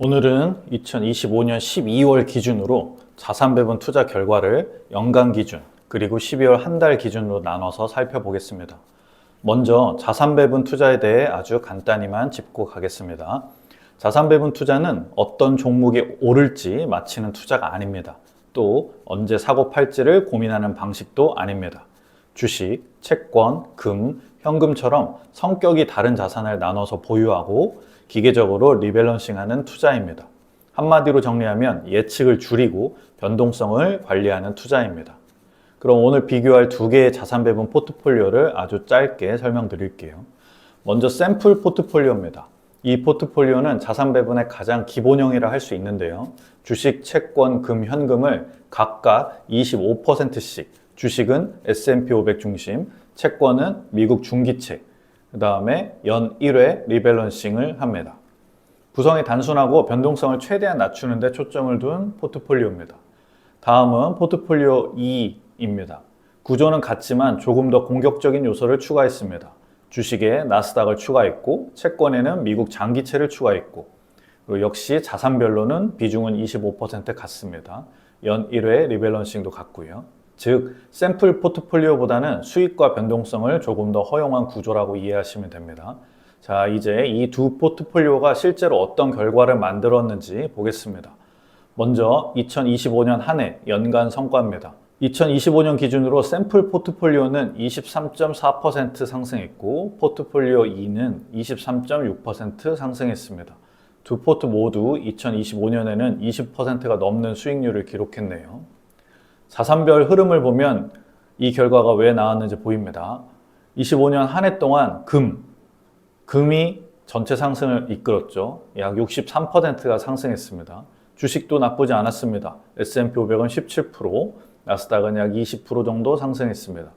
오늘은 2025년 12월 기준으로 자산 배분 투자 결과를 연간 기준 그리고 12월 한 달 기준으로 나눠서 살펴보겠습니다. 먼저 자산 배분 투자에 대해 아주 간단히만 짚고 가겠습니다. 자산 배분 투자는 어떤 종목이 오를지 맞히는 투자가 아닙니다. 또 언제 사고 팔지를 고민하는 방식도 아닙니다. 주식, 채권, 금, 현금처럼 성격이 다른 자산을 나눠서 보유하고 기계적으로 리밸런싱하는 투자입니다. 한마디로 정리하면 예측을 줄이고 변동성을 관리하는 투자입니다. 그럼 오늘 비교할 두 개의 자산 배분 포트폴리오를 아주 짧게 설명드릴게요. 먼저 샘플 포트폴리오입니다. 이 포트폴리오는 자산 배분의 가장 기본형이라 할 수 있는데요. 주식, 채권, 금, 현금을 각각 25%씩 주식은 S&P 500 중심, 채권은 미국 중기채, 그 다음에 연 1회 리밸런싱을 합니다. 구성이 단순하고 변동성을 최대한 낮추는 데 초점을 둔 포트폴리오입니다. 다음은 포트폴리오 2입니다. 구조는 같지만 조금 더 공격적인 요소를 추가했습니다. 주식에 나스닥을 추가했고 채권에는 미국 장기채를 추가했고 그리고 역시 자산별로는 비중은 25% 같습니다. 연 1회 리밸런싱도 같고요. 즉 샘플 포트폴리오보다는 수익과 변동성을 조금 더 허용한 구조라고 이해하시면 됩니다. 자 이제 이 두 포트폴리오가 실제로 어떤 결과를 만들었는지 보겠습니다. 먼저 2025년 한 해 연간 성과입니다. 2025년 기준으로 샘플 포트폴리오는 23.4% 상승했고 포트폴리오 2는 23.6% 상승했습니다. 두 포트 모두 2025년에는 20%가 넘는 수익률을 기록했네요. 자산별 흐름을 보면 이 결과가 왜 나왔는지 보입니다. 25년 한 해 동안 금, 금이 전체 상승을 이끌었죠. 약 63%가 상승했습니다. 주식도 나쁘지 않았습니다. S&P 500은 17%, 나스닥은 약 20% 정도 상승했습니다.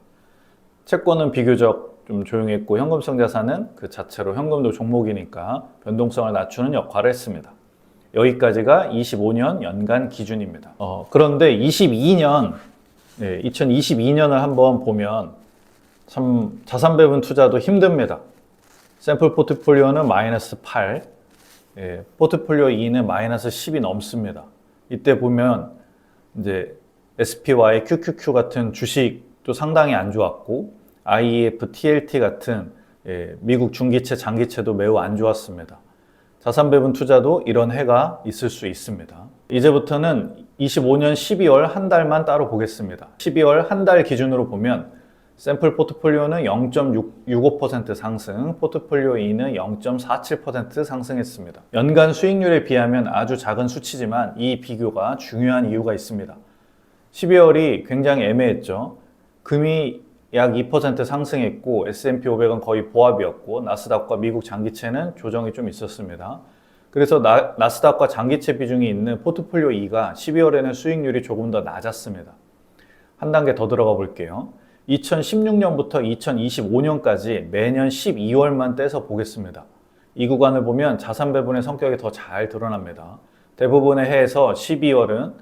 채권은 비교적 좀 조용했고 현금성 자산은 그 자체로 현금도 종목이니까 변동성을 낮추는 역할을 했습니다. 여기까지가 25년 연간 기준입니다. 어, 그런데 22년, 네, 2022년을 한번 보면 참 자산 배분 투자도 힘듭니다. 샘플 포트폴리오는 마이너스 8, 예, 포트폴리오 2는 마이너스 10이 넘습니다. 이때 보면 이제 SPY, QQQ 같은 주식도 상당히 안 좋았고 IEF, TLT 같은 예, 미국 중기채, 장기채도 매우 안 좋았습니다. 자산 배분 투자도 이런 해가 있을 수 있습니다. 이제부터는 25년 12월 한 달만 따로 보겠습니다. 12월 한 달 기준으로 보면 샘플 포트폴리오는 0.65% 상승, 포트폴리오 2는 0.47% 상승했습니다. 연간 수익률에 비하면 아주 작은 수치지만 이 비교가 중요한 이유가 있습니다. 12월이 굉장히 애매했죠. 금이 약 2% 상승했고 S&P 500은 거의 보합이었고 나스닥과 미국 장기채는 조정이 좀 있었습니다. 그래서 나, 나스닥과 장기채 비중이 있는 포트폴리오 2가 12월에는 수익률이 조금 더 낮았습니다. 한 단계 더 들어가 볼게요. 2016년부터 2025년까지 매년 12월만 떼서 보겠습니다. 이 구간을 보면 자산 배분의 성격이 더 잘 드러납니다. 대부분의 해에서 12월은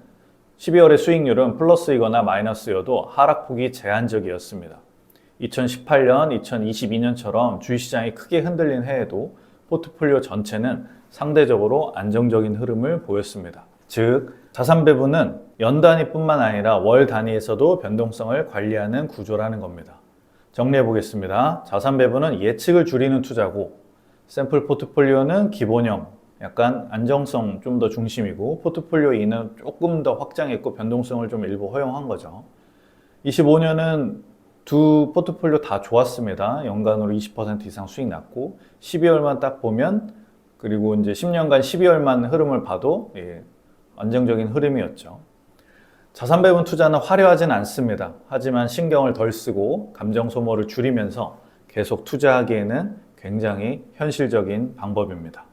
12월의 수익률은 플러스이거나 마이너스여도 하락폭이 제한적이었습니다. 2018년, 2022년처럼 주식시장이 크게 흔들린 해에도 포트폴리오 전체는 상대적으로 안정적인 흐름을 보였습니다. 즉, 자산 배분은 연 단위뿐만 아니라 월 단위에서도 변동성을 관리하는 구조라는 겁니다. 정리해 보겠습니다. 자산 배분은 예측을 줄이는 투자고, 샘플 포트폴리오는 기본형, 약간 안정성 좀 더 중심이고 포트폴리오 2는 조금 더 확장했고 변동성을 좀 일부 허용한 거죠. 25년은 두 포트폴리오 다 좋았습니다. 연간으로 20% 이상 수익 났고 12월만 딱 보면 그리고 이제 10년간 12월만 흐름을 봐도 예, 안정적인 흐름이었죠. 자산 배분 투자는 화려하진 않습니다. 하지만 신경을 덜 쓰고 감정 소모를 줄이면서 계속 투자하기에는 굉장히 현실적인 방법입니다.